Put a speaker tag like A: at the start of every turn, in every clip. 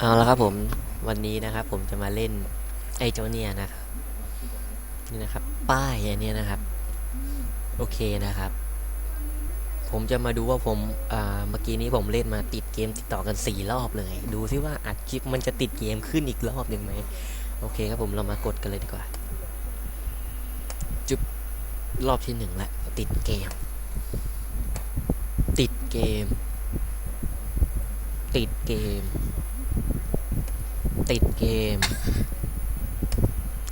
A: เอาละครับผมวันนี้นะครับ ผมจะมาเล่นไอ้เจ้าเนี่ยนะครับนี่นะครับ ป้ายอันนี้นะครับ โอเคนะครับ ผมจะมาดูว่าผมอ่าเมื่อกี้นี้ผมเล่นมาติดเกมติดต่อกันสี่รอบเลย ดูซิว่าอัดคลิปมันจะติดเกมขึ้นอีกรอบหนึ่งไหมโอเคครับผมเรามากดกันเลยดีกว่า จุบรอบที่หนึ่งละติดเกม ติดเกม ติดเกม ติดเกม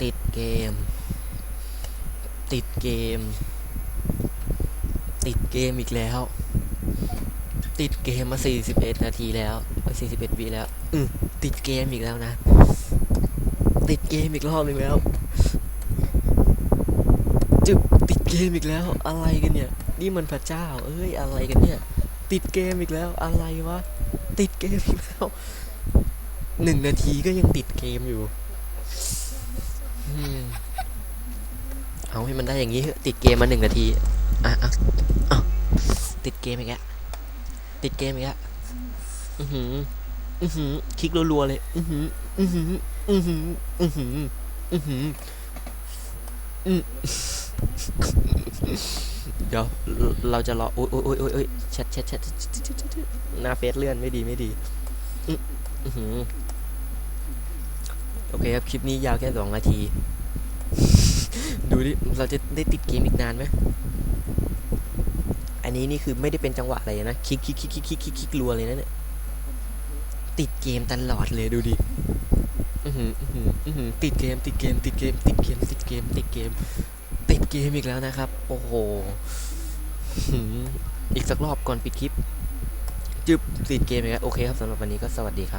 A: ติดเกม ติดเกม ติดเกมอีกแล้ว ติดเกมมา 41 นาทีแล้ว41วิแล้วอือติดเกมอีกแล้วนะ ติดเกมอีกรอบหนึ่งแล้วจึบติดเกมอีกแล้ว อะไรกันเนี่ย นี่มันพระเจ้า เอ้ยอะไรกันเนี่ย ติดเกมอีกแล้วอะไรวะ ติดเกมอีกแล้ว หนึ่งนาทีก็ยังติดเกมอยู่อเอาให้มันได้อย่างนี้เถอะติดเกมมาหนึ่งนาที อะอะอะติดเกมอีกแล้วติดเกมอีกแล้วอือหือ อือหือ คลิกรัวๆเลย อือหือ อือหือ อือหือ อือหือ อือหืออืมเดี๋ยวเราจะรอโอ้ยโอ้ยโอ้ยโอ้ยโอ้ยแชทแชทแชทแชทแชทหน้าเฟซเลื่อนไม่ดีไม่ดี อืออื้อหือ โอเคครับคลิปนี้ยาวแค่สองนาที ดูดิเราจะได้ติดเกมอีกนานไหมอันนี้นี่คือไม่ได้เป็นจังหวะอะไรนะคลิกคลิกคลิกคลิกคลิกคลิกคลิกรัวเลยนะเนี่ยติดเกมตลอดเลยดูดิอือหืออือหืออือหือติดเกมติดเกมติดเกมติดเกมติดเกมติดเกม ติดเกมอีกแล้วนะครับ โอ้โหหืมอีกสักรอบก่อนปิดคลิปจึบติดเกมอีกแล้วโอเคครับสำหรับวันนี้ก็สวัสดีครับ